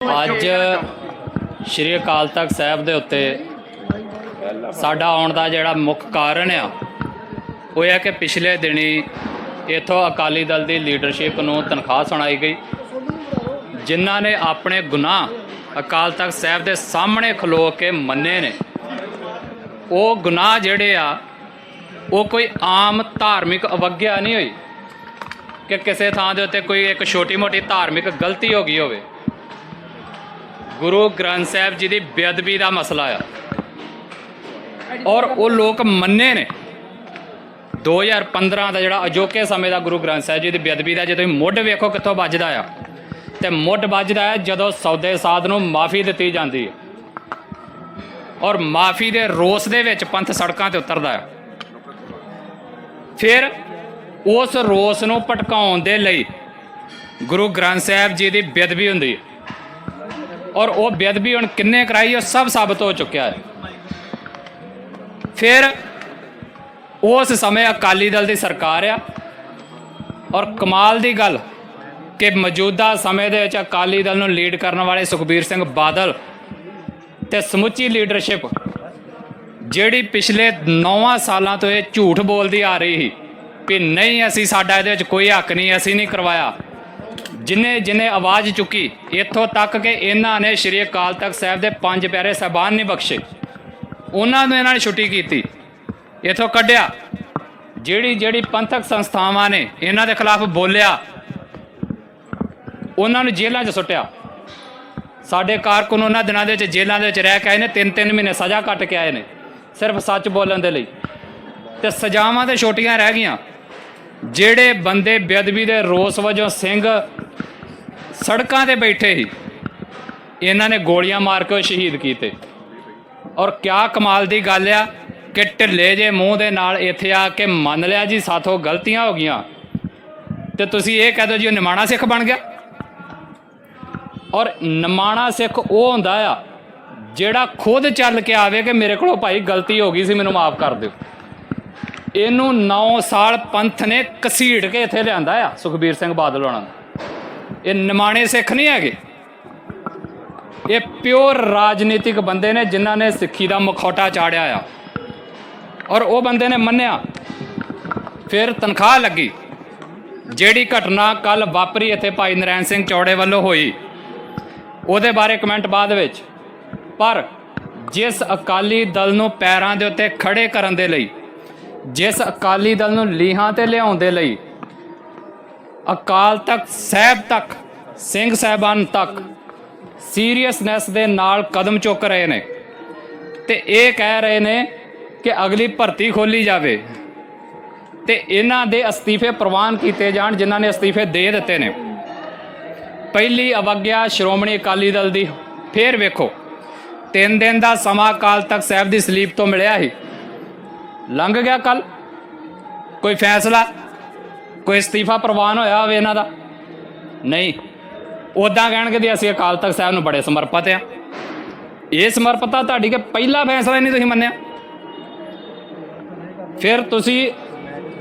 ਅੱਜ ਸ਼੍ਰੀ ਅਕਾਲ ਤਖਤ ਸਾਹਿਬ ਦੇ ਉੱਤੇ ਸਾਡਾ ਆਉਣ ਦਾ ਜਿਹੜਾ ਮੁੱਖ ਕਾਰਨ ਆ, ਉਹ ਹੈ ਕਿ ਪਿਛਲੇ ਦਿਨੀ ਇਥੋਂ ਅਕਾਲੀ ਦਲ ਦੀ ਲੀਡਰਸ਼ਿਪ ਨੂੰ ਤਨਖਾਹ ਸੁਣਾਈ ਗਈ। ਜਿਨ੍ਹਾਂ ਨੇ ਆਪਣੇ ਗੁਨਾਹ ਅਕਾਲ ਤਖਤ ਸਾਹਿਬ ਦੇ ਸਾਹਮਣੇ ਖਲੋ ਕੇ ਮੰਨੇ ਨੇ। ਉਹ ਗੁਨਾਹ ਜਿਹੜੇ ਆ, ਉਹ ਕੋਈ ਆਮ ਧਾਰਮਿਕ ਅਵਗਿਆ ਨਹੀਂ ਹੋਈ ਕਿ ਕਿਸੇ ਥਾਂ ਦੇ ਉੱਤੇ ਕੋਈ ਇੱਕ ਛੋਟੀ-ਮੋਟੀ ਧਾਰਮਿਕ ਗਲਤੀ ਹੋ ਗਈ ਹੋਵੇ। ਗੁਰੂ ਗ੍ਰੰਥ ਸਾਹਿਬ ਜੀ ਦੀ ਬੇਅਦਬੀ ਦਾ ਮਸਲਾ ਆ। ਔਰ ਉਹ ਲੋਕ ਮੰਨੇ ਨੇ। 2015 ਦਾ ਜਿਹੜਾ ਅਜੋਕੇ ਸਮੇਂ ਦਾ ਗੁਰੂ ਗ੍ਰੰਥ ਸਾਹਿਬ ਜੀ ਦੀ ਬੇਅਦਬੀ ਦਾ, ਜੇ ਤੁਸੀਂ ਮੁੱਢ ਵੇਖੋ ਕਿੱਥੋਂ ਵੱਜਦਾ ਆ, ਤੇ ਮੁੱਢ ਵੱਜਦਾ ਹੈ ਜਦੋਂ ਸੌਦੇ ਸਾਧ ਨੂੰ ਮਾਫੀ ਦਿੱਤੀ ਜਾਂਦੀ ਹੈ। ਔਰ ਮਾਫੀ ਦੇ ਰੋਸ ਦੇ ਵਿੱਚ ਪੰਥ ਸੜਕਾਂ ਤੇ ਉਤਰਦਾ ਹੈ। ਫਿਰ ਉਸ ਰੋਸ ਨੂੰ ਭਟਕਾਉਣ ਦੇ ਲਈ ਗੁਰੂ ਗ੍ਰੰਥ ਸਾਹਿਬ ਜੀ ਦੀ ਬੇਅਦਬੀ ਹੁੰਦੀ ਹੈ। ਔਰ ਉਹ ਬੇਅਦਬੀ ਹੁਣ ਕਿੰਨੇ ਕਰਾਈ ਉਹ ਸਭ ਸਾਬਤ ਹੋ ਚੁੱਕਿਆ ਹੈ। ਫਿਰ ਉਸ ਸਮੇਂ ਅਕਾਲੀ ਦਲ ਦੀ ਸਰਕਾਰ ਆ ਔਰ ਕਮਾਲ ਦੀ ਗੱਲ ਕਿ ਮੌਜੂਦਾ ਸਮੇਂ ਦੇ ਵਿੱਚ ਅਕਾਲੀ ਦਲ ਨੂੰ ਲੀਡ ਕਰਨ ਵਾਲੇ ਸੁਖਬੀਰ ਸਿੰਘ ਬਾਦਲ ਤੇ ਸਮੁੱਚੀ ਲੀਡਰਸ਼ਿਪ ਜਿਹੜੀ ਪਿਛਲੇ 9 ਸਾਲਾਂ ਤੋਂ ਇਹ ਝੂਠ ਬੋਲਦੀ ਆ ਰਹੀ ਸੀ ਕਿ ਨਹੀਂ, ਅਸੀਂ ਸਾਡਾ ਇਹਦੇ ਵਿੱਚ ਕੋਈ ਹੱਕ ਨਹੀਂ, ਅਸੀਂ ਨਹੀਂ ਕਰਵਾਇਆ। ਜਿਨੇ ਜਿਨੇ ਆਵਾਜ਼ ਚੁੱਕੀ, ਇੱਥੋਂ ਤੱਕ ਕਿ ਇਹਨਾਂ ਨੇ ਸ਼੍ਰੀ ਅਕਾਲ ਤਖਤ ਸਾਹਿਬ ਦੇ ਪੰਜ ਪਿਆਰੇ ਸਾਹਿਬਾਨ ਨਹੀਂ ਬਖਸ਼ੇ। ਉਹਨਾਂ ਨੂੰ ਇਹਨਾਂ ਨੇ ਛੁੱਟੀ ਕੀਤੀ। ਇੱਥੋਂ ਕੱਢਿਆ। ਜਿਹੜੀ ਜਿਹੜੀ ਪੰਥਕ ਸੰਸਥਾਵਾਂ ਨੇ ਇਹਨਾਂ ਦੇ ਖਿਲਾਫ ਬੋਲਿਆ, ਉਹਨਾਂ ਨੂੰ ਜੇਲ੍ਹਾਂ 'ਚ ਸੁੱਟਿਆ। ਸਾਡੇ ਕਾਰਕੁਨ ਉਹਨਾਂ ਦਿਨਾਂ ਦੇ ਵਿੱਚ ਜੇਲ੍ਹਾਂ ਦੇ ਵਿੱਚ ਰਹਿ ਕੇ ਆਏ ਨੇ ਤਿੰਨ ਤਿੰਨ ਮਹੀਨੇ ਸਜ਼ਾ ਕੱਟ ਕੇ ਆਏ ਨੇ, ਸਿਰਫ ਸੱਚ ਬੋਲਣ ਦੇ ਲਈ। ਤੇ ਸਜ਼ਾਵਾਂ ਤੇ ਛੋਟੀਆਂ ਰਹਿ ਗਈਆਂ। ਜਿਹੜੇ ਬੰਦੇ ਬੇਅਦਬੀ ਦੇ ਰੋਸ ਵਜੋਂ ਸਿੰਘ ਸੜਕਾਂ ਤੇ ਬੈਠੇ ਸੀ, ਇਹਨਾਂ ਨੇ ਗੋਲੀਆਂ ਮਾਰ ਕੇ ਉਹ ਸ਼ਹੀਦ ਕੀਤੇ। ਔਰ ਕਿਆ ਕਮਾਲ ਦੀ ਗੱਲ ਆ ਕਿ ਢਿੱਲੇ ਜੇ ਮੂੰਹ ਦੇ ਨਾਲ ਇੱਥੇ ਆ ਕੇ ਮੰਨ ਲਿਆ ਜੀ, ਸਾਥੋਂ ਗਲਤੀਆਂ ਹੋ ਗਈਆਂ। ਤੇ ਤੁਸੀਂ ਇਹ ਕਹਿ ਦਿਓ ਜੀ, ਉਹ ਨਿਮਾਣਾ ਸਿੱਖ ਬਣ ਗਿਆ? ਔਰ ਨਿਮਾਣਾ ਸਿੱਖ ਉਹ ਹੁੰਦਾ ਆ ਜਿਹੜਾ ਖੁਦ ਚੱਲ ਕੇ ਆਵੇ ਕਿ ਮੇਰੇ ਕੋਲੋਂ ਭਾਈ ਗਲਤੀ ਹੋ ਗਈ ਸੀ, ਮੈਨੂੰ ਮਾਫ ਕਰ ਦਿਓ। ਇਹਨੂੰ 9 ਸਾਲ ਪੰਥ ਨੇ ਕਸੀੜ ਕੇ ਇੱਥੇ ਲਿਆਂਦਾ ਆ, ਸੁਖਬੀਰ ਸਿੰਘ ਬਾਦਲ ਹੋਣਾ ਨੂੰ। ਇਹ ਨਿਮਾਣੇ ਸਿੱਖ ਨਹੀਂ ਹੈਗੇ। ਇਹ ਪਿਓਰ ਰਾਜਨੀਤਿਕ ਬੰਦੇ ਨੇ ਜਿਨ੍ਹਾਂ ਨੇ ਸਿੱਖੀ ਦਾ ਮਖੌਟਾ ਚਾੜਿਆ ਆ। ਔਰ ਉਹ ਬੰਦੇ ਨੇ ਮੰਨਿਆ। ਫਿਰ ਤਨਖਾਹ ਲੱਗੀ। ਜਿਹੜੀ ਘਟਨਾ ਕੱਲ ਵਾਪਰੀ ਇੱਥੇ ਭਾਈ ਨਰੈਣ ਸਿੰਘ ਚੌੜੇ ਵੱਲੋਂ ਹੋਈ। ਉਹਦੇ ਬਾਰੇ ਕਮੈਂਟ ਬਾਅਦ ਵਿੱਚ। ਪਰ ਜਿਸ ਅਕਾਲੀ ਦਲ ਨੂੰ ਪੈਰਾਂ ਦੇ ਉੱਤੇ ਖੜੇ ਕਰਨ ਦੇ ਲਈ ਜਿਸ ਅਕਾਲੀ ਦਲ ਨੂੰ ਲੀਹਾਂ ਤੇ ਲਿਆਉਣ ਦੇ ਲਈ ਅਕਾਲ ਤਖਤ ਸਾਹਿਬ ਤੱਕ, ਸਿੰਘ ਸਾਹਿਬਾਨ ਤੱਕ ਸੀਰੀਅਸਨੈਸ ਦੇ ਨਾਲ ਕਦਮ ਚੁੱਕ ਰਹੇ ਨੇ ਤੇ ਇਹ ਕਹਿ ਰਹੇ ਨੇ ਕਿ ਅਗਲੀ ਭਰਤੀ ਖੋਲੀ ਜਾਵੇ ਤੇ ਇਹਨਾਂ ਦੇ ਅਸਤੀਫੇ ਪ੍ਰਵਾਨ ਕੀਤੇ ਜਾਣ ਜਿਨ੍ਹਾਂ ਨੇ ਅਸਤੀਫੇ ਦੇ ਦਿੱਤੇ ਨੇ। ਪਹਿਲੀ ਅਵਗਿਆ ਸ਼੍ਰੋਮਣੀ ਅਕਾਲੀ ਦਲ ਦੀ, ਫੇਰ ਵੇਖੋ, ਤਿੰਨ ਦਿਨ ਦਾ ਸਮਾਂ ਅਕਾਲ ਤਖਤ ਸਾਹਿਬ ਦੀ ਸਲੀਪ ਤੋਂ ਮਿਲਿਆ ਸੀ। ਲੰਘ ਗਿਆ ਕੱਲ ਕੋਈ ਫੈਸਲਾ, ਕੋਈ ਅਸਤੀਫਾ ਪ੍ਰਵਾਨ ਹੋਇਆ ਹੋਵੇ ਇਹਨਾਂ ਦਾ? ਨਹੀਂ। ਉਦਾਂ ਕਹਿਣਗੇ ਵੀ ਅਸੀਂ ਅਕਾਲ ਤਖਤ ਸਾਹਿਬ ਨੂੰ ਬੜੇ ਸਮਰਪਿਤ ਆ ਇਹ ਸਮਰਪਿਤਤਾ ਤੁਹਾਡੀ ਕਿ ਪਹਿਲਾ ਫੈਸਲਾ ਹੀ ਨਹੀਂ ਤੁਸੀਂ ਮੰਨਿਆ? ਫਿਰ ਤੁਸੀਂ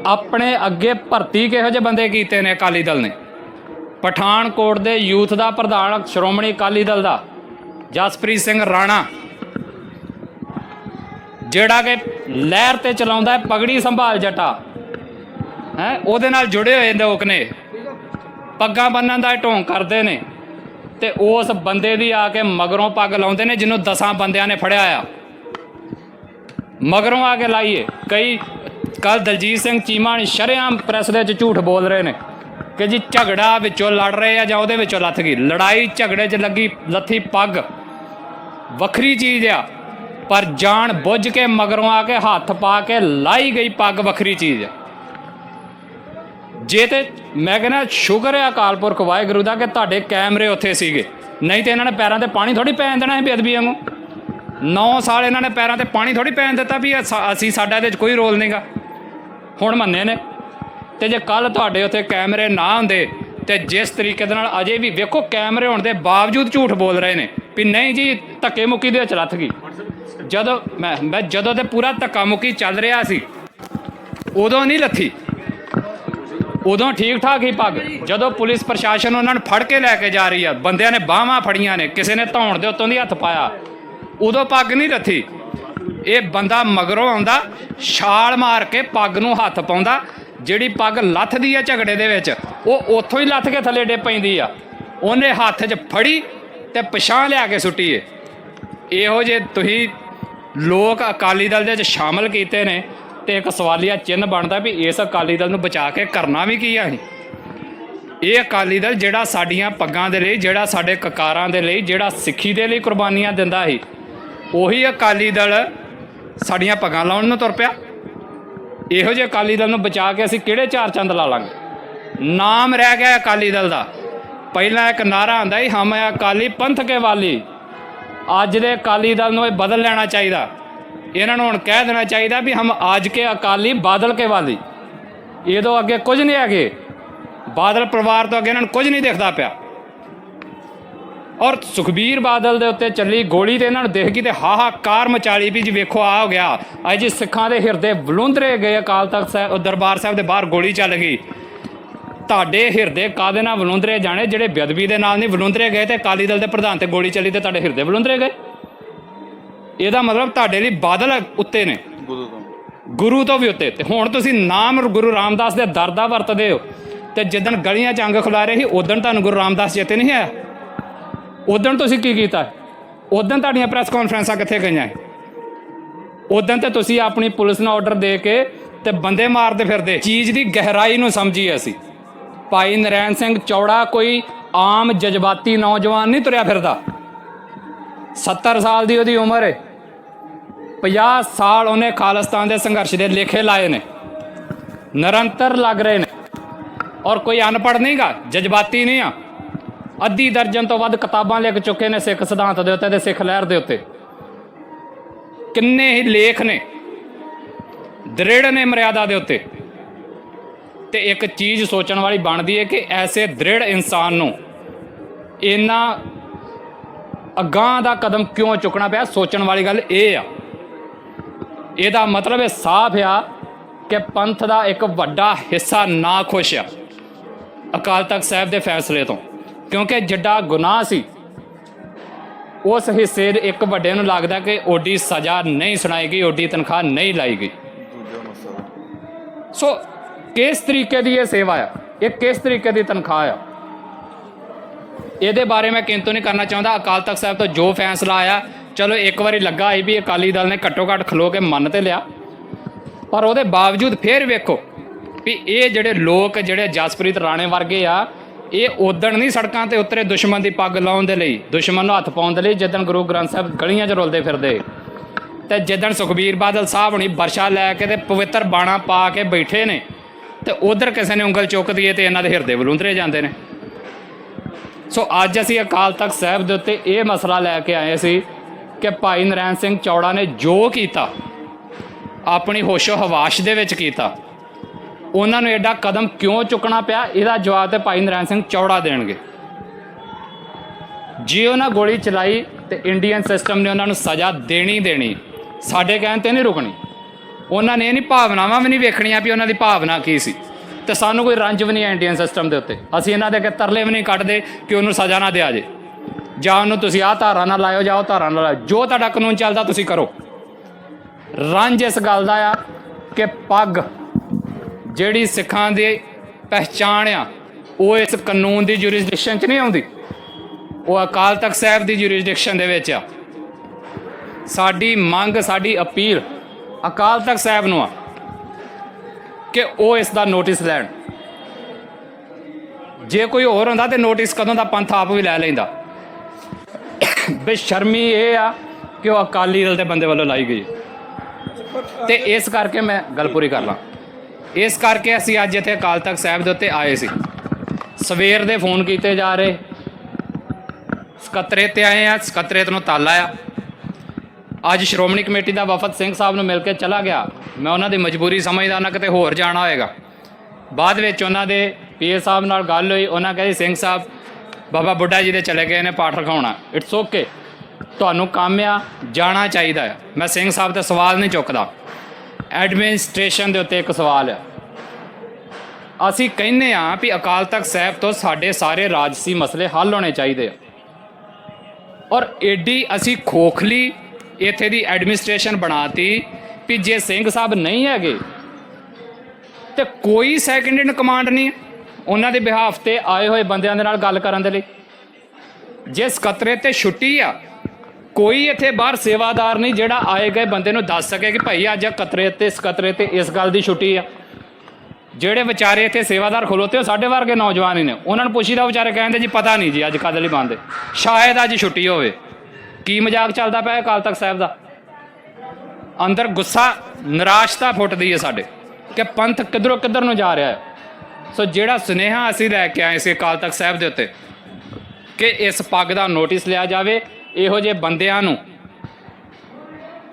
ਆਪਣੇ ਅੱਗੇ ਭਰਤੀ ਕਿਹੋ ਜਿਹੇ ਬੰਦੇ ਕੀਤੇ ਨੇ ਅਕਾਲੀ ਦਲ ਨੇ? ਪਠਾਨਕੋਟ ਦੇ ਯੂਥ ਦਾ ਪ੍ਰਧਾਨ ਸ਼੍ਰੋਮਣੀ ਅਕਾਲੀ ਦਲ ਦਾ, ਜਸਪ੍ਰੀਤ ਸਿੰਘ ਰਾਣਾ। ਜਿਹੜਾ ਕਿ ਲਹਿਰ ਤੇ ਚਲਾਉਂਦਾ ਹੈ, ਪਗੜੀ ਸੰਭਾਲ ਜਟਾ। ਹੈ, ਉਹਦੇ ਨਾਲ ਜੁੜੇ ਹੋਏ ਲੋਕ ਨੇ। ਪੱਗਾਂ ਬੰਨਣ ਦਾ ਇਹ ਢੋਂਗ ਕਰਦੇ ਨੇ। ਤੇ ਉਸ ਬੰਦੇ ਦੀ ਆ ਕੇ ਮਗਰੋਂ ਪੱਗ ਲਾਉਂਦੇ ਨੇ, ਜਿਹਨੂੰ ਦਸਾਂ ਬੰਦਿਆਂ ਨੇ ਫੜਿਆ ਆ। ਮਗਰੋਂ ਆ ਕੇ ਲਾਈਏ। ਕਈ ਕੱਲ ਦਲਜੀਤ ਸਿੰਘ ਚੀਮਾ ਨੇ ਸ਼ਰੇਆਮ ਪ੍ਰੈਸ ਦੇ ਵਿੱਚ ਝੂਠ ਬੋਲ ਰਹੇ ਨੇ ਕਿ ਜੀ ਝਗੜਾ ਵਿੱਚੋਂ ਲੜ ਰਹੇ ਆ ਜਾਂ ਉਹਦੇ ਵਿੱਚੋਂ ਲੱਥ ਗਈ। ਲੜਾਈ ਝਗੜੇ 'ਚ ਲੱਗੀ, ਲੱਥੀ ਪੱਗ। ਵੱਖਰੀ ਚੀਜ਼ ਆ। ਪਰ ਜਾਣ ਬੁੱਝ ਕੇ ਮਗਰੋਂ ਆ ਕੇ ਹੱਥ ਪਾ ਕੇ ਲਾਈ ਗਈ ਪੱਗ ਵੱਖਰੀ ਚੀਜ਼। ਆ ਜੇ ਤੇ ਮੈਂ ਕਹਿੰਦਾ, ਸ਼ੁਕਰ ਹੈ ਅਕਾਲ ਪੁਰਖ ਵਾਹਿਗੁਰੂ ਦਾ ਕਿ ਤੁਹਾਡੇ ਕੈਮਰੇ ਉੱਥੇ ਸੀਗੇ। ਨਹੀਂ ਤੇ ਇਹਨਾਂ ਨੇ ਪੈਰਾਂ ਤੇ ਪਾਣੀ ਥੋੜੀ ਪੈਣ ਦੇਣਾ ਸੀ ਬੇਅਦਬੀ ਵਾਂਗੂ। 9 ਸਾਲ ਇਹਨਾਂ ਨੇ ਪੈਰਾਂ ਤੇ ਪਾਣੀ ਥੋੜੀ ਪੈਣ ਦਿੱਤਾ ਵੀ ਅਸੀਂ ਸਾਡਾ ਇਹਦੇ ਵਿੱਚ ਕੋਈ ਰੋਲ ਨਹੀਂਗਾ ਹੁਣ ਮੰਨੇ ਨੇ। ਤੇ ਜੇ ਕੱਲ ਤੁਹਾਡੇ ਉੱਥੇ ਕੈਮਰੇ ਨਾ ਹੁੰਦੇ ਤੇ ਜਿਸ ਤਰੀਕੇ ਦੇ ਨਾਲ ਅਜੇ ਵੀ ਵੇਖੋ ਕੈਮਰੇ ਹੋਣ ਦੇ ਬਾਵਜੂਦ ਝੂਠ ਬੋਲ ਰਹੇ ਨੇ ਵੀ ਨਹੀਂ ਜੀ, ਧੱਕੇ ਮੁੱਕੀ ਦੇ ਵਿੱਚ ਰੱਥ ਗਈ। ਜਦੋਂ ਮੈਂ ਮੈਂ ਜਦੋਂ ਤੇ ਪੂਰਾ ਧੱਕਾ ਮੁੱਕੀ ਚੱਲ ਰਿਹਾ ਸੀ, ਉਦੋਂ ਨਹੀਂ ਲੱਥੀ। ਉਦੋਂ ਠੀਕ ਠਾਕ ਹੀ ਪੱਗ ਜਦੋਂ ਪੁਲਿਸ ਪ੍ਰਸ਼ਾਸਨ ਉਹਨਾਂ ਨੂੰ ਫੜ ਕੇ ਲੈ ਕੇ ਜਾ ਰਹੀ ਆ, ਬੰਦਿਆਂ ਨੇ ਬਾਹਾਂ ਫੜੀਆਂ ਨੇ, ਕਿਸੇ ਨੇ ਧੌਣ ਦੇ ਉੱਤੋਂ ਦੀ ਹੱਥ ਪਾਇਆ। ਉਦੋਂ ਪੱਗ ਨਹੀਂ ਰੱਥੀ ਇਹ ਬੰਦਾ ਮਗਰੋਂ ਆਉਂਦਾ, ਛਾਲ ਮਾਰ ਕੇ ਪੱਗ ਨੂੰ ਹੱਥ ਪਾਉਂਦਾ, ਜਿਹੜੀ ਪੱਗ ਲੱਥਦੀ ਆ ਝਗੜੇ ਦੇ ਵਿੱਚ, ਉਹ ਉੱਥੋਂ ਹੀ ਲੱਥ ਕੇ ਥੱਲੇ ਡੇ ਪੈਂਦੀ ਆ। ਉਹਨੇ ਹੱਥ 'ਚ ਫੜੀ ਤੇ ਪਛਾਣ ਲਿਆ ਕੇ ਸੁੱਟੀ ਏ। ਇਹੋ ਜੇ ਤੁਸੀਂ ਲੋਕ ਅਕਾਲੀ ਦਲ ਦੇ ਵਿੱਚ ਸ਼ਾਮਲ ਕੀਤੇ ਨੇ ਤੇ ਇੱਕ ਸਵਾਲੀਆ ਚਿੰਨ੍ਹ ਬਣਦਾ ਵੀ ਇਸ ਅਕਾਲੀ ਦਲ ਨੂੰ ਬਚਾ ਕੇ ਕਰਨਾ ਵੀ ਕੀ ਆ ਅਸੀਂ? ਇਹ ਅਕਾਲੀ ਦਲ ਜਿਹੜਾ ਸਾਡੀਆਂ ਪੱਗਾਂ ਦੇ ਲਈ, ਜਿਹੜਾ ਸਾਡੇ ਕਕਾਰਾਂ ਦੇ ਲਈ, ਜਿਹੜਾ ਸਿੱਖੀ ਦੇ ਲਈ ਕੁਰਬਾਨੀਆਂ ਦਿੰਦਾ ਸੀ, ਉਹੀ ਅਕਾਲੀ ਦਲ ਸਾਡੀਆਂ ਪੱਗਾਂ ਲਾਉਣ ਨੂੰ ਤੁਰ ਪਿਆ। ਇਹੋ ਜਿਹੇ ਅਕਾਲੀ ਦਲ ਨੂੰ ਬਚਾ ਕੇ ਅਸੀਂ ਕਿਹੜੇ ਚਾਰ ਚੰਦ ਲਾ ਲਾਂਗੇ? ਨਾਮ ਰਹਿ ਗਿਆ ਅਕਾਲੀ ਦਲ ਦਾ। ਪਹਿਲਾਂ ਇੱਕ ਨਾਰਾ ਆਂਦਾ ਸੀ, ਹਮ ਹੈ ਅਕਾਲੀ ਪੰਥ ਕੇ ਵਾਲੀ। ਅੱਜ ਦੇ ਅਕਾਲੀ ਦਲ ਨੂੰ ਇਹ ਬਦਲ ਲੈਣਾ ਚਾਹੀਦਾ। ਇਹਨਾਂ ਨੂੰ ਹੁਣ ਕਹਿ ਦੇਣਾ ਚਾਹੀਦਾ ਵੀ ਹਮ ਅੱਜ ਕੇ ਅਕਾਲੀ ਬਾਦਲ ਕੇ ਵਾਲੀ। ਇਹ ਤੋਂ ਅੱਗੇ ਕੁਝ ਨਹੀਂ ਹੈਗੇ। ਬਾਦਲ ਪਰਿਵਾਰ ਤੋਂ ਅੱਗੇ ਇਹਨਾਂ ਨੂੰ ਕੁਝ ਨਹੀਂ ਦਿਖਦਾ ਪਿਆ। ਔਰ ਸੁਖਬੀਰ ਬਾਦਲ ਦੇ ਉੱਤੇ ਚੱਲੀ ਗੋਲੀ ਤੇ ਇਹਨਾਂ ਨੂੰ ਦੇਖ ਗਈ ਤੇ ਹਾਹਾਕਾਰ ਮਚਾਲੀ ਵੀ ਜੀ ਵੇਖੋ ਆ ਹੋ ਗਿਆ। ਅੱਜ ਸਿੱਖਾਂ ਦੇ ਹਿਰਦੇ ਬਲੁੰਦਰੇ ਗਏ ਅਕਾਲ ਤਖਤ ਸਾਹਿਬ, ਦਰਬਾਰ ਸਾਹਿਬ ਦੇ ਬਾਹਰ ਗੋਲੀ ਚੱਲ ਗਈ। ਤੁਹਾਡੇ ਹਿਰਦੇ ਕਾਦੇ ਨਾਲ ਵਲੁੰਦਰੇ ਜਾਣੇ? ਜਿਹੜੇ ਬੇਅਦਬੀ ਦੇ ਨਾਲ ਨਹੀਂ ਵਲੁੰਦਰੇ ਗਏ ਤੇ ਅਕਾਲੀ ਦਲ ਦੇ ਪ੍ਰਧਾਨ ਤੇ ਗੋਲੀ ਚੱਲੀ ਤੇ ਤੁਹਾਡੇ ਹਿਰਦੇ ਵਲੁੰਦਰੇ ਗਏ? ਇਹਦਾ ਮਤਲਬ ਤੁਹਾਡੇ ਲਈ ਬਾਦਲ ਉੱਤੇ ਨੇ। ਗੁਰੂ ਤੋਂ। ਗੁਰੂ ਤੋਂ ਵੀ ਉੱਤੇ। ਤੇ ਹੁਣ ਤੁਸੀਂ ਨਾਮ ਗੁਰੂ ਰਾਮਦਾਸ ਦੇ ਦਰ ਦਾ ਵਰਤਦੇ ਹੋ। ਤੇ ਜਿੱਦਣ ਗਲੀਆਂ ਚ ਅੰਗ ਖੁਲਾ ਰਹੇ ਸੀ ਉਦੋਂ ਤੁਹਾਨੂੰ ਗੁਰੂ ਰਾਮਦਾਸ ਚੇਤੇ ਨਹੀਂ ਆਇਆ ਉਦੋਂ ਤੁਸੀਂ ਕੀ ਕੀਤਾ? ਉਦੋਂ ਤੁਹਾਡੀਆਂ ਪ੍ਰੈਸ ਕਾਨਫਰੰਸਾਂ ਕਿੱਥੇ ਗਈਆਂ? ਉਦੋਂ ਤੇ ਤੁਸੀਂ ਆਪਣੀ ਪੁਲਿਸ ਨੂੰ ਆਰਡਰ ਦੇ ਕੇ ਤੇ ਬੰਦੇ ਮਾਰਦੇ ਫਿਰਦੇ। ਚੀਜ਼ ਦੀ ਗਹਿਰਾਈ ਨੂੰ ਸਮਝੀ ਅਸੀਂ। ਭਾਈ ਨਰੈਣ ਸਿੰਘ ਚੌੜਾ ਕੋਈ ਆਮ ਜਜ਼ਬਾਤੀ ਨੌਜਵਾਨ ਨਹੀਂ ਤੁਰਿਆ ਫਿਰਦਾ। 70 ਸਾਲ ਦੀ ਉਹਦੀ ਉਮਰ ਹੈ 50 ਸਾਲ ਉਹਨੇ ਖਾਲਿਸਤਾਨ ਦੇ ਸੰਘਰਸ਼ ਦੇ ਲੇਖੇ ਲਾਏ ਨੇ। ਨਿਰੰਤਰ ਲੱਗ ਰਹੇ ਨੇ। ਔਰ ਕੋਈ ਅਨਪੜ੍ਹ ਨਹੀਂਗਾ, ਜਜ਼ਬਾਤੀ ਨਹੀਂ ਆ। ਅੱਧੀ ਦਰਜਨ ਤੋਂ ਵੱਧ ਕਿਤਾਬਾਂ ਲਿਖ ਚੁੱਕੇ ਨੇ ਸਿੱਖ ਸਿਧਾਂਤ ਦੇ ਉੱਤੇ ਤੇ ਸਿੱਖ ਲਹਿਰ ਦੇ ਉੱਤੇ। ਕਿੰਨੇ ਹੀ ਲੇਖ ਨੇ। ਦ੍ਰਿੜ ਨੇ ਮਰਿਆਦਾ ਦੇ ਉੱਤੇ। ਤੇ ਇੱਕ ਚੀਜ਼ ਸੋਚਣ ਵਾਲੀ ਬਣਦੀ ਹੈ ਕਿ ਐਸੇ ਦ੍ਰਿੜ ਇਨਸਾਨ ਨੂੰ ਇੰਨਾ ਅਗਾਂਹ ਦਾ ਕਦਮ ਕਿਉਂ ਚੁੱਕਣਾ ਪਿਆ? ਸੋਚਣ ਵਾਲੀ ਗੱਲ ਇਹ ਆ। ਇਹਦਾ ਮਤਲਬ ਇਹ ਸਾਫ਼ ਆ ਕਿ ਪੰਥ ਦਾ ਇੱਕ ਵੱਡਾ ਹਿੱਸਾ ਨਾ ਖੁਸ਼ ਆ ਅਕਾਲ ਤਖਤ ਸਾਹਿਬ ਦੇ ਫੈਸਲੇ ਤੋਂ। ਕਿਉਂਕਿ ਜਿੱਡਾ ਗੁਨਾਹ ਸੀ ਉਸ ਹਿੱਸੇ ਦੇ ਇੱਕ ਵੱਡੇ ਨੂੰ ਲੱਗਦਾ ਕਿ ਓਡੀ ਸਜ਼ਾ ਨਹੀਂ ਸੁਣਾਈ ਗਈ ਓਡੀ ਤਨਖਾਹ ਨਹੀਂ ਲਾਈ ਗਈ। ਸੋ ਕਿਸ ਤਰੀਕੇ ਦੀ ਇਹ ਸੇਵਾ ਆ? ਇਹ ਕਿਸ ਤਰੀਕੇ ਦੀ ਤਨਖਾਹ ਆ? ਇਹਦੇ ਬਾਰੇ ਮੈਂ ਕਿੰਤੂ ਨਹੀਂ ਕਰਨਾ ਚਾਹੁੰਦਾ। ਅਕਾਲ ਤਖਤ ਸਾਹਿਬ ਤੋਂ ਜੋ ਫੈਸਲਾ ਆਇਆ, ਚਲੋ ਇੱਕ ਵਾਰੀ ਲੱਗਾ ਸੀ ਵੀ ਅਕਾਲੀ ਦਲ ਨੇ ਘੱਟੋ ਘੱਟ ਖਲੋ ਕੇ ਮੰਨ ਤੇ ਲਿਆ। ਪਰ ਉਹਦੇ ਬਾਵਜੂਦ ਫੇਰ ਵੇਖੋ ਵੀ ਇਹ ਜਿਹੜੇ ਲੋਕ, ਜਿਹੜੇ ਜਸਪ੍ਰੀਤ ਰਾਣੇ ਵਰਗੇ ਆ, ਇਹ ਉਦਣ ਨਹੀਂ ਸੜਕਾਂ ਤੇ ਉਤਰੇ ਦੁਸ਼ਮਣ ਦੀ ਪੱਗ ਲਾਉਣ ਦੇ ਲਈ। ਦੁਸ਼ਮਣ ਨੂੰ ਹੱਥ ਪਾਉਣ ਦੇ ਲਈ ਜਿੱਦਣ ਗੁਰੂ ਗ੍ਰੰਥ ਸਾਹਿਬ ਗਲੀਆਂ 'ਚ ਰੁਲਦੇ ਫਿਰਦੇ। ਤੇ ਜਿੱਦਣ ਸੁਖਬੀਰ ਬਾਦਲ ਸਾਹਿਬ ਹੁਣੀ ਵਰਸ਼ਾ ਲੈ ਕੇ ਤੇ ਪਵਿੱਤਰ ਬਾਣਾ ਪਾ ਕੇ ਬੈਠੇ ਨੇ ਤੇ ਉਧਰ ਕਿਸੇ ਨੇ ਉਂਗਲ ਚੁੱਕਦੀ ਏ ਤੇ ਇਹਨਾਂ ਦੇ ਹਿਰਦੇ ਵਲੂੰਦਰੇ ਜਾਂਦੇ ਨੇ। ਸੋ ਅੱਜ ਅਸੀਂ ਅਕਾਲ ਤਖਤ ਸਾਹਿਬ ਦੇ ਉੱਤੇ ਇਹ ਮਸਲਾ ਲੈ ਕੇ ਆਏ ਸੀ ਕਿ ਭਾਈ ਨਰੈਣ ਸਿੰਘ ਚੌੜਾ ਨੇ ਜੋ ਕੀਤਾ, ਆਪਣੀ ਹੋਸ਼ੋ ਹਵਾਸ਼ ਦੇ ਵਿੱਚ ਕੀਤਾ। ਉਹਨਾਂ ਨੂੰ ਐਡਾ ਕਦਮ ਕਿਉਂ ਚੁੱਕਣਾ ਪਿਆ? ਇਹਦਾ ਜਵਾਬ ਤੇ ਭਾਈ ਨਰੈਣ ਸਿੰਘ ਚੌੜਾ ਦੇਣਗੇ। ਜੇ ਉਹਨਾਂ ਗੋਲੀ ਚਲਾਈ ਤੇ ਇੰਡੀਅਨ ਸਿਸਟਮ ਨੇ ਉਹਨਾਂ ਨੂੰ ਸਜ਼ਾ ਦੇਣੀ ਦੇਣੀ, ਸਾਡੇ ਕਹਿਣ ਤੇ ਨਹੀਂ ਰੁਕਣੀ। ਉਹਨਾਂ ਨੇ ਇਹ ਨਹੀਂ ਭਾਵਨਾਵਾਂ ਵੀ ਨਹੀਂ ਵੇਖਣੀਆਂ ਵੀ ਉਹਨਾਂ ਦੀ ਭਾਵਨਾ ਕੀ ਸੀ। ਤੇ ਸਾਨੂੰ ਕੋਈ ਰੰਜ ਵੀ ਨਹੀਂ ਹੈ ਇੰਡੀਅਨ ਸਿਸਟਮ ਦੇ ਉੱਤੇ। ਅਸੀਂ ਇਹਨਾਂ ਦੇ ਅੱਗੇ ਤਰਲੇ ਵੀ ਨਹੀਂ ਕੱਢਦੇ ਕਿ ਉਹਨੂੰ ਸਜ਼ਾ ਨਾ ਦਿਆ ਜੇ। ਜਾਂ ਉਹਨੂੰ ਤੁਸੀਂ ਆਹ ਧਾਰਾ ਨਾਲ ਲਾਇਓ ਜਾਂ ਉਹ ਧਾਰਾ ਨਾਲ ਲਾਇਓ। ਜੋ ਤੁਹਾਡਾ ਕਾਨੂੰਨ ਚੱਲਦਾ ਤੁਸੀਂ ਕਰੋ। ਰੰਜ ਇਸ ਗੱਲ ਦਾ ਆ ਕਿ ਪੱਗ ਜਿਹੜੀ ਸਿੱਖਾਂ ਦੀ ਪਹਿਚਾਣ ਆ, ਉਹ ਇਸ ਕਾਨੂੰਨ ਦੀ ਜੁਰਿਸਡਿਕਸ਼ਨ 'ਚ ਨਹੀਂ ਆਉਂਦੀ। ਉਹ ਅਕਾਲ ਤਖਤ ਸਾਹਿਬ ਦੀ ਜੁਰਿਸਡਿਕਸ਼ਨ ਦੇ ਵਿੱਚ ਆ। ਸਾਡੀ ਮੰਗ, ਸਾਡੀ ਅਪੀਲ ਅਕਾਲ ਤਖਤ ਸਾਹਿਬ ਨੂੰ ਆ ਕਿ ਉਹ ਇਸ ਦਾ ਨੋਟਿਸ ਲੈਣ। ਜੇ ਕੋਈ ਹੋਰ ਹੁੰਦਾ ਤੇ ਨੋਟਿਸ ਕਦੋਂ ਦਾ ਪੰਥ ਆਪ ਵੀ ਲੈ ਲੈਂਦਾ। ਬੇਸ਼ਰਮੀ ਇਹ ਆ ਕਿ ਉਹ ਅਕਾਲੀ ਦਲ ਦੇ ਬੰਦੇ ਵੱਲੋਂ ਲਾਈ ਗਈ। ਤੇ ਇਸ ਕਰਕੇ ਮੈਂ ਗੱਲ ਪੂਰੀ ਕਰ ਲਾਂ। ਇਸ ਕਰਕੇ ਅਸੀਂ ਅੱਜ ਇੱਥੇ ਅਕਾਲ ਤਖਤ ਸਾਹਿਬ ਦੇ ਉੱਤੇ ਆਏ ਸੀ। ਸਵੇਰ ਦੇ ਫੋਨ ਕੀਤੇ ਜਾ ਰਹੇ। ਸਕੱਤਰੇ ਤੇ ਆਏ ਆ, ਸਕੱਤਰੇਤ ਨੂੰ ਤਾਲਾ ਆ। ਅੱਜ ਸ਼੍ਰੋਮਣੀ ਕਮੇਟੀ ਦਾ ਵਫਦ ਸਿੰਘ ਸਾਹਿਬ ਨੂੰ ਮਿਲ ਕੇ ਚਲਾ ਗਿਆ। ਮੈਂ ਉਹਨਾਂ ਦੀ ਮਜਬੂਰੀ ਸਮਝਦਾ ਉਹਨਾਂ ਕਿਤੇ ਹੋਰ ਜਾਣਾ ਹੋਏਗਾ। ਬਾਅਦ ਵਿੱਚ ਉਹਨਾਂ ਦੇ ਪੀਏ ਸਾਹਿਬ ਨਾਲ ਗੱਲ ਹੋਈ। ਉਹਨਾਂ ਕਹਿੰਦੇ, ਸਿੰਘ ਸਾਹਿਬ, ਬਾਬਾ ਬੁੱਢਾ ਜੀ ਦੇ ਚਲੇ ਗਏ ਨੇ ਪਾਠ ਰਖਾਉਣਾ। ਇਟਸ ਓਕੇ ਤੁਹਾਨੂੰ ਕੰਮ ਆ, ਜਾਣਾ ਚਾਹੀਦਾ ਆ। ਮੈਂ ਸਿੰਘ ਸਾਹਿਬ ਤੇ ਸਵਾਲ ਨਹੀਂ ਚੁੱਕਦਾ। ਐਡਮਿਨਿਸਟ੍ਰੇਸ਼ਨ ਦੇ ਉੱਤੇ ਇੱਕ ਸਵਾਲ ਆ। ਅਸੀਂ ਕਹਿੰਦੇ ਆ ਵੀ ਅਕਾਲ ਤਖਤ ਸਾਹਿਬ ਤੋਂ ਸਾਡੇ ਸਾਰੇ ਰਾਜਸੀ ਮਸਲੇ ਹੱਲ ਹੋਣੇ ਚਾਹੀਦੇ ਆ। ਔਰ ਏਡੀ ਅਸੀਂ ਖੋਖਲੀ ਇੱਥੇ ਦੀ ਐਡਮਿਨਿਸਟ੍ਰੇਸ਼ਨ ਬਣਾਤੀ ਵੀ ਜੇ ਸਿੰਘ ਸਾਹਿਬ ਨਹੀਂ ਹੈਗੇ ਤੇ ਕੋਈ ਸੈਕੰਡ ਇਨ ਕਮਾਂਡ ਨਹੀਂ ਉਹਨਾਂ ਦੇ ਬਿਹਾਫ ਤੇ ਆਏ ਹੋਏ ਬੰਦਿਆਂ ਦੇ ਨਾਲ ਗੱਲ ਕਰਨ ਦੇ ਲਈ। ਜੇ ਸਕੱਤਰੇ ਤੇ ਛੁੱਟੀ ਆ, ਕੋਈ ਇੱਥੇ ਬਾਹਰ ਸੇਵਾਦਾਰ ਨਹੀਂ ਜਿਹੜਾ ਆਏ ਗਏ ਬੰਦੇ ਨੂੰ ਦੱਸ ਸਕੇ ਕਿ ਭਾਈ ਅੱਜ ਕਤਰੇ ਤੇ, ਸਕੱਤਰੇ ਤੇ ਇਸ ਗੱਲ ਦੀ ਛੁੱਟੀ ਆ। ਜਿਹੜੇ ਵਿਚਾਰੇ ਇੱਥੇ ਸੇਵਾਦਾਰ ਖਲੋਤੇ, ਉਹ ਸਾਡੇ ਵਰਗੇ ਨੌਜਵਾਨ ਹੀ ਨੇ। ਉਹਨਾਂ ਨੂੰ ਪੁੱਛੀਦਾ ਵਿਚਾਰੇ ਕਹਿੰਦੇ ਜੀ, ਪਤਾ ਨਹੀਂ ਜੀ ਅੱਜ ਕਦ ਲਈ ਬੰਦ ਸ਼ਾਇਦ ਅੱਜ ਛੁੱਟੀ ਹੋਵੇ। ਕੀ ਮਜ਼ਾਕ ਚੱਲਦਾ ਪਿਆ ਅਕਾਲ ਤਖਤ ਸਾਹਿਬ ਦਾ? ਅੰਦਰ ਗੁੱਸਾ, ਨਿਰਾਸ਼ਤਾ ਫੁੱਟਦੀ ਹੈ ਸਾਡੇ ਕਿ ਪੰਥ ਕਿੱਧਰੋਂ ਕਿੱਧਰ ਨੂੰ ਜਾ ਰਿਹਾ ਹੈ। ਸੋ ਜਿਹੜਾ ਸੁਨੇਹਾ ਅਸੀਂ ਲੈ ਕੇ ਆਏ ਸੀ ਅਕਾਲ ਤਖਤ ਸਾਹਿਬ ਦੇ ਉੱਤੇ ਕਿ ਇਸ ਪੱਗ ਦਾ ਨੋਟਿਸ ਲਿਆ ਜਾਵੇ, ਇਹੋ ਜਿਹੇ ਬੰਦਿਆਂ ਨੂੰ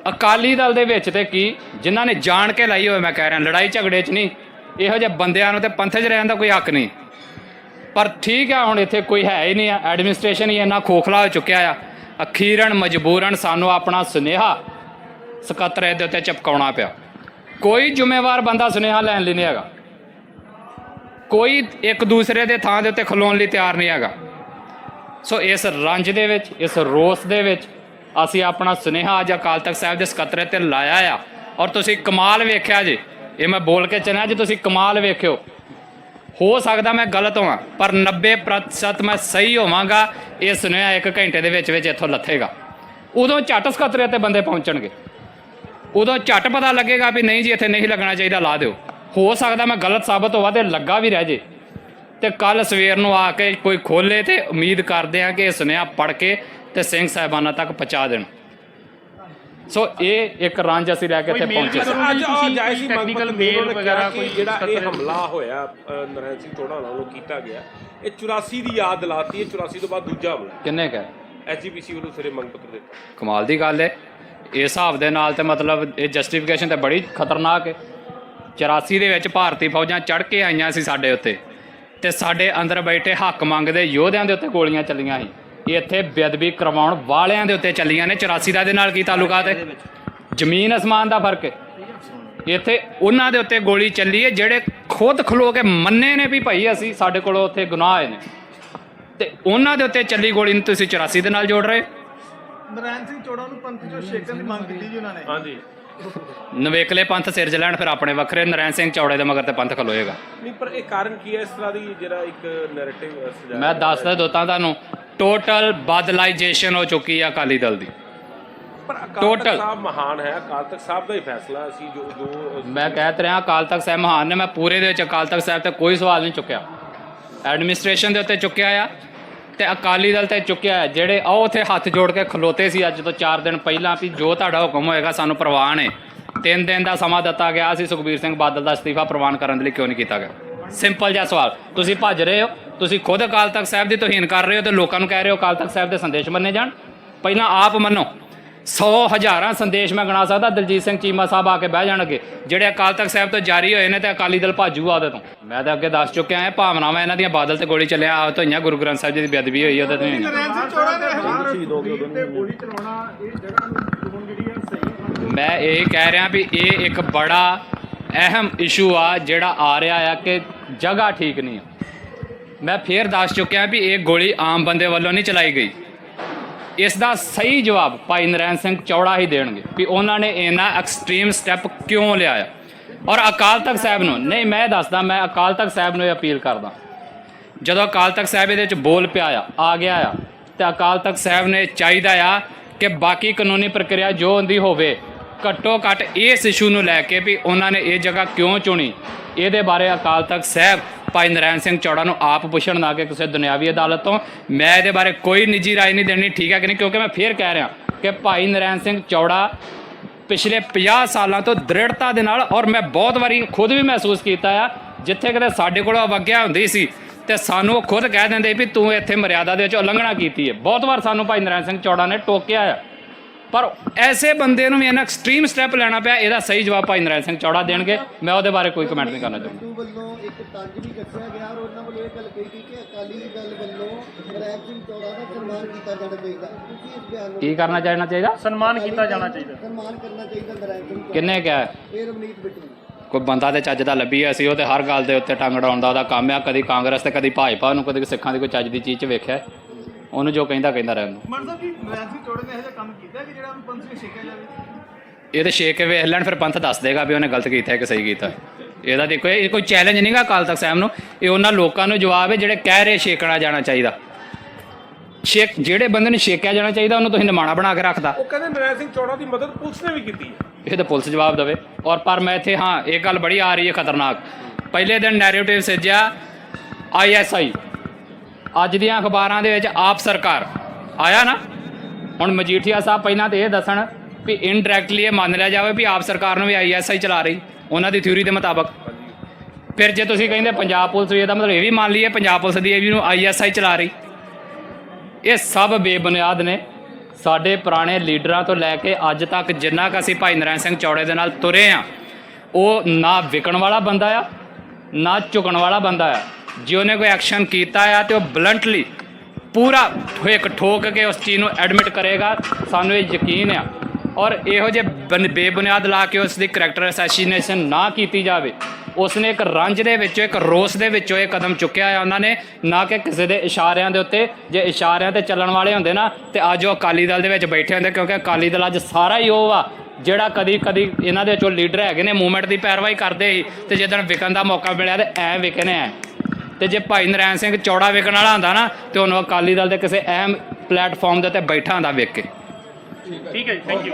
ਅਕਾਲੀ ਦਲ ਦੇ ਵਿੱਚ ਤੇ ਕੀ ਜਿਨ੍ਹਾਂ ਨੇ ਜਾਣ ਕੇ ਲਾਈ ਹੋਏ ਮੈਂ ਕਹਿ ਰਿਹਾ, ਲੜਾਈ ਝਗੜੇ 'ਚ ਨਹੀਂ, ਇਹੋ ਜਿਹੇ ਬੰਦਿਆਂ ਨੂੰ ਤੇ ਪੰਥ 'ਚ ਰਹਿਣ ਦਾ ਕੋਈ ਹੱਕ ਨਹੀਂ। ਪਰ ਠੀਕ ਆ, ਹੁਣ ਇੱਥੇ ਕੋਈ ਹੈ ਹੀ ਨਹੀਂ ਆ ਐਡਮਿਨਿਸਟ੍ਰੇਸ਼ਨ ਹੀ ਇੰਨਾ ਖੋਖਲਾ ਹੋ ਚੁੱਕਿਆ ਆ। ਅਖੀਰਨ ਮਜਬੂਰਨ ਸਾਨੂੰ ਆਪਣਾ ਸੁਨੇਹਾ ਸਕੱਤਰੇ ਦੇ ਉੱਤੇ ਚਪਕਾਉਣਾ ਪਿਆ। ਕੋਈ ਜ਼ਿੰਮੇਵਾਰ ਬੰਦਾ ਸੁਨੇਹਾ ਲੈਣ ਲਈ ਨਹੀਂ ਹੈਗਾ। ਕੋਈ ਇੱਕ ਦੂਸਰੇ ਦੇ ਥਾਂ ਦੇ ਉੱਤੇ ਖਲੋਣ ਲਈ ਤਿਆਰ ਨਹੀਂ ਹੈਗਾ। ਸੋ ਇਸ ਰੰਜ ਦੇ ਵਿੱਚ, ਇਸ ਰੋਸ ਦੇ ਵਿੱਚ ਅਸੀਂ ਆਪਣਾ ਸੁਨੇਹਾ ਅੱਜ ਅਕਾਲ ਤਖਤ ਸਾਹਿਬ ਦੇ ਸਕੱਤਰੇ ਤੇ ਲਾਇਆ ਆ। ਔਰ ਤੁਸੀਂ ਕਮਾਲ ਵੇਖਿਆ ਜੀ। ਇਹ ਮੈਂ ਬੋਲ ਕੇ ਚੱਲਿਆ, ਜੀ ਤੁਸੀਂ ਕਮਾਲ ਵੇਖਿਓ ਹੋ ਸਕਦਾ ਮੈਂ ਗਲਤ ਹੋਵਾਂ, ਪਰ 90% ਮੈਂ ਸਹੀ ਹੋਵਾਂਗਾ ਇਹ ਸੁਨੇਹਾ ਇੱਕ ਘੰਟੇ ਦੇ ਵਿੱਚ ਵਿੱਚ ਇੱਥੋਂ ਲੱਥੇਗਾ। ਉਦੋਂ ਝੱਟ ਸਕੱਤਰੇ ਤੇ ਬੰਦੇ ਪਹੁੰਚਣਗੇ। ਉਦੋਂ ਝੱਟ ਪਤਾ ਲੱਗੇਗਾ ਵੀ ਨਹੀਂ ਜੀ, ਇੱਥੇ ਨਹੀਂ ਲੱਗਣਾ ਚਾਹੀਦਾ, ਲਾ ਦਿਓ। ਹੋ ਸਕਦਾ ਮੈਂ ਗਲਤ ਸਾਬਤ ਹੋਵਾਂ ਤੇ ਲੱਗਾ ਵੀ ਰਹਿ ਜੇ। ਤੇ ਕੱਲ ਸਵੇਰ ਨੂੰ ਆ ਕੇ ਕੋਈ ਖੋਲੇ ਤੇ ਉਮੀਦ ਕਰਦੇ ਆ ਕਿ ਇਹ ਸੁਨੇਹਾ ਪੜ ਕੇ ਤੇ ਸਿੰਘ ਸਾਹਿਬਾਨਾਂ ਤੱਕ ਪਹੁੰਚਾ ਦੇਣ। ਸੋ ਇਹ ਇੱਕ ਰੰਜ ਅਸੀਂ ਲੈ ਕੇ ਇੱਥੇ ਪਹੁੰਚੇ ਸੀ। ਅੱਜ ਆ ਜਾਇ ਸੀ ਟੈਕਨੀਕਲ ਮੇਲ ਵਗੈਰਾ ਕੋਈ ਜਿਹੜਾ ਇਹ ਹਮਲਾ ਹੋਇਆ ਅ, ਨਰੈਣ ਸਿੰਘ ਚੋੜਾ ਵੱਲੋਂ ਕੀਤਾ ਗਿਆ। ਇਹ 84 ਦੀ ਯਾਦ ਦਿਲਾਤੀ ਹੈ 84 ਤੋਂ ਬਾਅਦ ਦੂਜਾ ਹਮਲਾ। ਕਿੰਨੇ ਕਹੇ ਐਸਜੀਪੀਸੀ ਵੱਲੋਂ ਸਿਰੇ ਮੰਗ ਪੱਤਰ ਦਿੱਤਾ। ਕਮਾਲ ਦੀ ਗੱਲ ਹੈ ਇਸ ਹਿਸਾਬ ਦੇ ਨਾਲ ਤੇ ਮਤਲਬ ਇਹ ਜਸਟੀਫਿਕੇਸ਼ਨ ਤੇ ਬੜੀ ਖਤਰਨਾਕ ਹੈ 84 ਦੇ ਵਿੱਚ ਭਾਰਤੀ ਫੌਜਾਂ ਚੜ੍ਹ ਕੇ ਆਈਆਂ ਸੀ ਸਾਡੇ ਉੱਤੇ ਤੇ ਸਾਡੇ ਅੰਦਰ ਬੈਠੇ ਹੱਕ ਮੰਗਦੇ ਯੋਧਿਆਂ ਦੇ ਉੱਤੇ ਗੋਲੀਆਂ ਚੱਲੀਆਂ ਸੀ। ਇੱਥੇ ਬੇਅਦਬੀ ਕਰਵਾਉਣ ਵਾਲਿਆਂ ਦੇ ਉੱਤੇ ਚੱਲੀਆਂ ਨੇ 84 ਦਾ ਦੇ ਨਾਲ ਕੀ ਤਾਲੁਕਾਤ ਹੈ? ਜ਼ਮੀਨ ਅਸਮਾਨ ਦਾ ਫ਼ਰਕ ਹੈ। ਇੱਥੇ ਉਹਨਾਂ ਦੇ ਉੱਤੇ ਗੋਲੀ ਚੱਲੀ ਹੈ ਜਿਹੜੇ ਖੁਦ ਖਲੋ ਕੇ ਮੰਨੇ ਨੇ ਵੀ ਭਾਈ ਅਸੀਂ ਸਾਡੇ ਕੋਲੋਂ ਉੱਥੇ ਗੁਨਾਹ ਆਏ ਨੇ। ਤੇ ਉਹਨਾਂ ਦੇ ਉੱਤੇ ਚੱਲੀ ਗੋਲੀ ਨੂੰ ਤੁਸੀਂ 84 ਦੇ ਨਾਲ ਜੋੜ ਰਹੇ ਹੋ। ਨਰੈਣ ਸਿੰਘ ਚੋੜਾ ਨੂੰ ਪੰਥ ਚੋਂ ਛੇਕਣ ਦੀ ਮੰਗ ਕੀਤੀ ਜੀ ਉਹਨਾਂ ਨੇ। ਹਾਂਜੀ। ਨਵੇਕਲੇ ਪੰਥ ਸਿਰਜ ਲੈਣ ਫਿਰ ਆਪਣੇ ਵੱਖਰੇ ਨਰੈਣ ਸਿੰਘ ਚੌੜੇ ਦੇ ਮਗਰ ਤੇ ਪੰਥ ਖਲੋਏਗਾ ਨਹੀਂ ਪਰ ਇਹ ਕਾਰਨ ਕੀ ਹੈ ਇਸ ਤਰ੍ਹਾਂ ਦੀ ਜਿਹੜਾ ਇੱਕ ਨੈਰੇਟਿਵ ਸਜਾਇਆ ਮੈਂ ਦੱਸਦਾ ਦੋਤਾਂ ਤੁਹਾਨੂੰ ਟੋਟਲ ਬਦਲਾਈਜੇਸ਼ਨ ਹੋ ਚੁੱਕੀ ਆ ਅਕਾਲੀ ਦਲ ਦੀ। ਪਰ ਅਕਾਲ total- ਤਖਤ ਸਾਹਿਬ ਮਹਾਨ ਹੈ ਅਕਾਲ ਤਖਤ ਸਾਹਿਬ ਦਾ ਹੀ ਫੈਸਲਾ ਸੀ ਜੋ ਜੋ ਮੈਂ ਕਹਿ ਤੇ ਰਿਹਾ ਅਕਾਲ ਤਖਤ ਸਾਹਿਬ ਮਹਾਨ ਨੇ ਮੈਂ ਪੂਰੇ ਦੇ ਵਿੱਚ ਅਕਾਲ ਤਖਤ ਸਾਹਿਬ ਤੇ ਕੋਈ ਸਵਾਲ ਨਹੀਂ ਚੁੱਕਿਆ। ਐਡਮਿਨਿਸਟ੍ਰੇਸ਼ਨ ਦੇ ਉੱਤੇ ਚੁੱਕਿਆ ਆ। ਤੇ ਅਕਾਲੀ ਦਲ ਤੇ ਚੁੱਕਿਆ ਆ ਜਿਹੜੇ ਆਹ ਉੱਥੇ ਹੱਥ ਜੋੜ ਕੇ ਖਲੋਤੇ ਸੀ ਅੱਜ ਤੋਂ 4 ਦਿਨ ਪਹਿਲਾਂ ਵੀ ਜੋ ਤੁਹਾਡਾ ਹੁਕਮ ਹੋਏਗਾ ਸਾਨੂੰ ਪ੍ਰਵਾਨ ਹੈ। ਤਿੰਨ ਦਿਨ ਦਾ ਸਮਾਂ ਦਿੱਤਾ ਗਿਆ ਸੀ, ਸੁਖਬੀਰ ਸਿੰਘ ਬਾਦਲ ਦਾ ਅਸਤੀਫਾ ਪ੍ਰਵਾਨ ਕਰਨ ਦੇ ਲਈ ਕਿਉਂ ਨਹੀਂ ਕੀਤਾ ਗਿਆ? ਸਿੰਪਲ ਜਿਹਾ ਸਵਾਲ, ਤੁਸੀਂ ਭੱਜ ਰਹੇ ਹੋ, ਤੁਸੀਂ ਖੁਦ ਅਕਾਲ ਤਖਤ ਸਾਹਿਬ ਦੀ ਤੋਹੀਨ ਕਰ ਰਹੇ ਹੋ ਤੇ ਲੋਕਾਂ ਨੂੰ ਕਹਿ ਰਹੇ ਹੋ ਅਕਾਲ ਤਖਤ ਸਾਹਿਬ ਦੇ ਸੰਦੇਸ਼ ਮੰਨੇ ਜਾਣ। ਪਹਿਲਾਂ ਆਪ ਮੰਨੋ 100 ਹਜ਼ਾਰਾਂ ਸੰਦੇਸ਼ ਮੈਂ ਗਣਾ ਸਕਦਾ, ਦਲਜੀਤ ਸਿੰਘ ਚੀਮਾ ਸਾਹਿਬ ਆ ਕੇ ਬਹਿ ਜਾਣਗੇ। ਜਿਹੜੇ ਅਕਾਲ ਤਖਤ ਸਾਹਿਬ ਤੋਂ ਜਾਰੀ ਹੋਏ ਨੇ ਤੇ ਅਕਾਲੀ ਦਲ ਭਾਜੂਗਾ ਉਹਦੇ ਤੋਂ। ਮੈਂ ਤਾਂ ਅੱਗੇ ਦੱਸ ਚੁੱਕਿਆ ਹਾਂ ਭਾਵਨਾਵਾਂ ਇਹਨਾਂ ਦੀਆਂ ਬਾਦਲ ਤੇ ਗੋਲੀ ਚੱਲਿਆ ਆ ਧੋਈਆਂ ਗੁਰੂ ਗ੍ਰੰਥ ਸਾਹਿਬ ਜੀ ਦੀ ਬੇਅਦਬੀ ਹੋਈ ਉਹਦੇ ਤੋਂ ਹੀ। ਮੈਂ ਇਹ ਕਹਿ ਰਿਹਾ ਵੀ ਇਹ ਇੱਕ ਬੜਾ ਅਹਿਮ ਇਸ਼ੂ ਆ, ਜਿਹੜਾ ਆ ਰਿਹਾ ਆ ਕਿ ਜਗ੍ਹਾ ਠੀਕ ਨਹੀਂ ਆ। ਮੈਂ ਫੇਰ ਦੱਸ ਚੁੱਕਿਆ ਵੀ ਇਹ ਗੋਲੀ ਆਮ ਬੰਦੇ ਵੱਲੋਂ ਨਹੀਂ ਚਲਾਈ ਗਈ। ਇਸ ਦਾ ਸਹੀ ਜਵਾਬ ਭਾਈ ਨਰੈਣ ਸਿੰਘ ਚੌੜਾ ਹੀ ਦੇਣਗੇ ਵੀ ਉਹਨਾਂ ਨੇ ਇਹਨਾਂ ਐਕਸਟ੍ਰੀਮ ਸਟੈਪ ਕਿਉਂ ਲਿਆ ਔਰ ਅਕਾਲ ਤਖਤ ਸਾਹਿਬ ਨੂੰ, ਨਹੀਂ, ਮੈਂ ਦੱਸਦਾ, ਮੈਂ ਅਕਾਲ ਤਖਤ ਸਾਹਿਬ ਨੂੰ ਇਹ ਅਪੀਲ ਕਰਦਾ। ਜਦੋਂ ਅਕਾਲ ਤਖਤ ਸਾਹਿਬ ਇਹਦੇ ਵਿੱਚ ਬੋਲ ਪਿਆ ਆ ਆ ਗਿਆ ਆ, ਤੇ ਅਕਾਲ ਤਖਤ ਸਾਹਿਬ ਨੇ ਚਾਹੀਦਾ ਆ ਕਿ ਬਾਕੀ ਕਾਨੂੰਨੀ ਪ੍ਰਕਿਰਿਆ ਜੋ ਹੁੰਦੀ ਹੋਵੇ, ਘੱਟੋ ਘੱਟ ਇਸ ਇਸ਼ੂ ਨੂੰ ਲੈ ਕੇ ਵੀ ਉਹਨਾਂ ਨੇ ਇਹ ਜਗ੍ਹਾ ਕਿਉਂ ਚੁਣੀ? ਇਹਦੇ ਬਾਰੇ ਅਕਾਲ ਤਖਤ ਸਾਹਿਬ ਭਾਈ ਨਰੈਣ ਸਿੰਘ ਚੌੜਾ ਨੂੰ ਆਪ ਪੁੱਛਣ ਨਾ ਕਿ ਕਿਸੇ ਦੁਨਿਆਵੀ ਅਦਾਲਤ ਤੋਂ। ਮੈਂ ਇਹਦੇ ਬਾਰੇ ਕੋਈ ਨਿੱਜੀ ਰਾਏ ਨਹੀਂ ਦੇਣੀ, ਠੀਕ ਹੈ ਕਿ ਨਹੀਂ? ਕਿਉਂਕਿ ਮੈਂ ਫੇਰ ਕਹਿ ਰਿਹਾ ਕਿ ਭਾਈ ਨਰੈਣ ਸਿੰਘ ਚੌੜਾ ਪਿਛਲੇ 50 ਸਾਲਾਂ ਤੋਂ ਦ੍ਰਿੜਤਾ ਦੇ ਨਾਲ ਔਰ ਮੈਂ ਬਹੁਤ ਵਾਰੀ ਖੁਦ ਵੀ ਮਹਿਸੂਸ ਕੀਤਾ ਆ, ਜਿੱਥੇ ਕਿਤੇ ਸਾਡੇ ਕੋਲ ਅਵਗਿਆ ਹੁੰਦੀ ਸੀ ਤੇ ਸਾਨੂੰ ਉਹ ਖੁਦ ਕਹਿ ਦਿੰਦੇ ਵੀ ਤੂੰ ਇੱਥੇ ਮਰਿਆਦਾ ਦੇ ਵਿੱਚ ਉਲੰਘਣਾ ਕੀਤੀ ਹੈ। ਬਹੁਤ ਵਾਰ ਸਾਨੂੰ ਭਾਈ ਨਰੈਣ ਸਿੰਘ ਚੌੜਾ ਨੇ ਟੋਕਿਆ ਆ। ਪਰ ਐਸੇ ਬੰਦੇ ਨੂੰ ਵੀ ਇਹਨਾਂ ਐਕਸਟ੍ਰੀਮ ਸਟੈਪ ਲੈਣਾ ਪਿਆ ਇਹਦਾ ਸਹੀ ਜਵਾਬ ਭਾਈ ਨਰੈਣ ਸਿੰਘ ਚੌੜਾ ਦੇਣਗੇ। ਮੈਂ ਉਹਦੇ ਬਾਰੇ ਕੋਈ ਕਮੈਂਟ ਨਹੀਂ ਕਰਨਾ ਚਾਹੁੰਦਾ। ਸਿੱਧੂ ਵੱਲੋਂ ਇੱਕ ਤੰਜ ਵੀ ਕੱਸਿਆ ਗਿਆ ਔਰ ਉਹਨਾਂ ਵੱਲੋਂ ਇਹ ਗੱਲ ਕਹੀ ਗਈ ਕਿ ਅਕਾਲੀ ਦਲ ਵੱਲੋਂ ਨਰੈਣ ਸਿੰਘ ਚੌੜਾ ਦਾ ਸਨਮਾਨ ਕੀਤਾ ਜਾਣਾ ਚਾਹੀਦਾ। ਤੁਸੀਂ ਇਸ ਬਿਆਨ ਨੂੰ ਕੀ ਕਰਨਾ ਚਾਹੀਦਾ ਚਾਹੀਦਾ? ਸਨਮਾਨ ਕੀਤਾ ਜਾਣਾ ਚਾਹੀਦਾ। ਸਨਮਾਨ ਕਰਨਾ ਚਾਹੀਦਾ ਸਿੰਘ ਚੌੜਾ। ਕਿੰਨੇ ਕਿਹਾ? ਹੈ? ਇਹ ਰਵਨੀਤ ਬਿੱਟੂ। ਕੋਈ ਬੰਦਾ ਤੇ ਚੱਜ ਦਾ ਲੱਭੀ ਅਸੀਂ ਉਹ ਤੇ ਹਰ ਗੱਲ ਦੇ ਉੱਤੇ ਟੰਗ ਅੜਾਉਣ ਦਾ ਉਹਦਾ ਕੰਮ ਆ। ਕਦੀ ਕਾਂਗਰਸ ਤੇ ਕਦੀ ਭਾਜਪਾ ਨੂੰ ਕਦੀ ਸਿੱਖਾਂ ਦੀ ਕੋਈ ਚੱਜ ਦੀ ਚੀਜ਼ 'ਚ ਵੇਖਿਆ। ਹੈ। ਉਹਨੂੰ ਜੋ ਕਹਿੰਦਾ ਕਹਿੰਦਾ ਰਹਿਣ ਦਿਓ। ਮਨ ਸਾਹਿਬ ਜੀ ਸਿੰਘ ਚੌੜੇ ਨੇ ਇਹੋ ਜਿਹਾ ਕੰਮ ਕੀਤਾ ਕਿ ਜਿਹੜਾ ਉਹਨੂੰ ਪੰਥ ਵਿੱਚ ਛੇਕਿਆ ਜਾਵੇ? ਇਹ ਤੇ ਛੇਕ ਕੇ ਵੇਖ ਲੈਣ ਫਿਰ ਪੰਥ ਦੱਸ ਦੇਗਾ ਵੀ ਉਹਨੇ ਗਲਤ ਕੀਤਾ ਹੈ ਕਿ ਸਹੀ ਕੀਤਾ ਹੈ। ਇਹਦਾ ਦੇਖੋ ਇਹ ਕੋਈ ਚੈਲੰਜ ਨਹੀਂਗਾ ਅਕਾਲ ਤਖਤ ਸਾਹਿਬ ਨੂੰ। ਇਹ ਉਹਨਾਂ ਲੋਕਾਂ ਨੂੰ ਜਵਾਬ ਹੈ ਜਿਹੜੇ ਕਹਿ ਰਹੇ ਛੇਕਣਾ ਜਾਣਾ ਚਾਹੀਦਾ। ਛੇਕ ਜਿਹੜੇ ਬੰਦੇ ਨੂੰ ਛੇਕਿਆ ਜਾਣਾ ਚਾਹੀਦਾ ਉਹਨੂੰ ਤੁਸੀਂ ਨਿਮਾਣਾ ਬਣਾ ਕੇ ਰੱਖਦਾ। ਉਹ ਕਹਿੰਦੇ ਨਰੈਣ ਸਿੰਘ ਚੌੜਾ ਦੀ ਮਦਦ ਪੁਲਿਸ ਨੇ ਵੀ ਕੀਤੀ ਹੈ। ਇਹ ਤਾਂ ਪੁਲਿਸ ਜਵਾਬ ਦੇਵੇ। ਔਰ ਪਰ ਮੈਂ ਇੱਥੇ ਹਾਂ ਇਹ ਗੱਲ ਬੜੀ ਆ ਰਹੀ ਹੈ ਖਤਰਨਾਕ। ਪਹਿਲੇ ਦਿਨ ਨੈਰੇਟਿਵ ਸਿੱਜਿਆ ਆਈਐਸਆਈ ਅੱਜ ਦੀਆਂ ਅਖਬਾਰਾਂ ਦੇ ਵਿੱਚ ਆਪ ਸਰਕਾਰ। ਆਇਆ ਨਾ? ਹੁਣ ਮਜੀਠੀਆ ਸਾਹਿਬ ਪਹਿਲਾਂ ਤੇ ਇਹ ਦੱਸਣ ਵੀ ਇਨਡਾਇਰੈਕਟਲੀ ਇਹ ਮੰਨ ਲਿਆ ਜਾਵੇ ਵੀ ਆਪ ਸਰਕਾਰ ਨੂੰ ਵੀ ਆਈਐਸਆਈ ਚਲਾ ਰਹੀ, ਉਹਨਾਂ ਦੀ ਥਿਊਰੀ ਦੇ ਮੁਤਾਬਕ। ਫਿਰ ਜੇ ਤੁਸੀਂ ਕਹਿੰਦੇ ਪੰਜਾਬ ਪੁਲਿਸ ਵੀ ਇਹਦਾ ਮਤਲਬ ਇਹ ਵੀ ਮੰਨ ਲਈਏ ਪੰਜਾਬ ਪੁਲਿਸ ਦੀ ਇਹ ਵੀ ਨੂੰ ਆਈਐਸਆਈ ਚਲਾ ਰਹੀ। ਇਹ ਸਭ ਬੇਬੁਨਿਆਦ ਨੇ। ਸਾਡੇ ਪੁਰਾਣੇ ਲੀਡਰਾਂ ਤੋਂ ਲੈ ਕੇ ਅੱਜ ਤੱਕ ਜਿੰਨਾ ਕੁ ਅਸੀਂ ਭਾਈ ਨਰੈਣ ਸਿੰਘ ਚੌੜੇ ਦੇ ਨਾਲ ਤੁਰੇ ਆ, ਉਹ ਨਾ ਵਿਕਣ ਵਾਲਾ ਬੰਦਾ ਆ, ਨਾ ਝੁਕਣ ਵਾਲਾ ਬੰਦਾ ਆ। ਜੇ ਉਹਨੇ ਕੋਈ ਐਕਸ਼ਨ ਕੀਤਾ ਆ ਤੇ ਉਹ ਬਲੰਟਲੀ ਪੂਰਾ ਇੱਕ ਠੋਕ ਕੇ ਉਸ ਚੀਜ਼ ਨੂੰ ਐਡਮਿਟ ਕਰੇਗਾ, ਸਾਨੂੰ ਇਹ ਯਕੀਨ ਆ। ਔਰ ਇਹੋ ਜਿਹੇ ਬਨ- ਬੇਬੁਨਿਆਦ ਲਾ ਕੇ ਉਸ ਦੀ ਕਰੈਕਟਰ ਅਸੈਸੀਨੇਸ਼ਨ ਨਾ ਕੀਤੀ ਜਾਵੇ। ਉਸਨੇ ਇੱਕ ਰੰਜ ਦੇ ਵਿੱਚੋਂ, ਇੱਕ ਰੋਸ ਦੇ ਵਿੱਚੋਂ ਇਹ ਕਦਮ ਚੁੱਕਿਆ ਆ ਉਹਨਾਂ ਨੇ, ਨਾ ਕਿ ਕਿਸੇ ਦੇ ਇਸ਼ਾਰਿਆਂ ਦੇ ਉੱਤੇ। ਜੇ ਇਸ਼ਾਰਿਆਂ ਤੇ ਚੱਲਣ ਵਾਲੇ ਹੁੰਦੇ ਨਾ, ਤੇ ਅੱਜ ਉਹ ਅਕਾਲੀ ਦਲ ਦੇ ਵਿੱਚ ਬੈਠੇ ਹੁੰਦੇ, ਕਿਉਂਕਿ ਅਕਾਲੀ ਦਲ ਅੱਜ ਸਾਰਾ ਹੀ ਉਹ ਆ, ਜਿਹੜਾ ਕਦੀ ਕਦੀ ਇਹਨਾਂ ਦੇ ਚੋਂ ਲੀਡਰ ਹੈਗੇ ਨੇ ਮੂਵਮੈਂਟ ਦੀ ਪੈਰਵਾਈ ਕਰਦੇ ਸੀ, ਤੇ ਜਦੋਂ ਵਿਕਣ ਦਾ ਮੌਕਾ ਮਿਲਿਆ ਤੇ ਐ ਵਿਕਨੇ ਐ। ਤੇ ਜੇ ਭਾਈ ਨਰੈਣ ਸਿੰਘ ਚੌੜਾ ਵਿਕਣ ਵਾਲਾ ਹੁੰਦਾ ਨਾ, ਤੇ ਉਹਨੂੰ ਅਕਾਲੀ ਦਲ ਦੇ ਕਿਸੇ ਅਹਿਮ ਪਲੇਟਫਾਰਮ ਦੇ ਉੱਤੇ ਬੈਠਾ ਹੁੰਦਾ ਵਿਕ ਕੇ। ਠੀਕ ਹੈ ਜੀ ਥੈਂਕ ਯੂ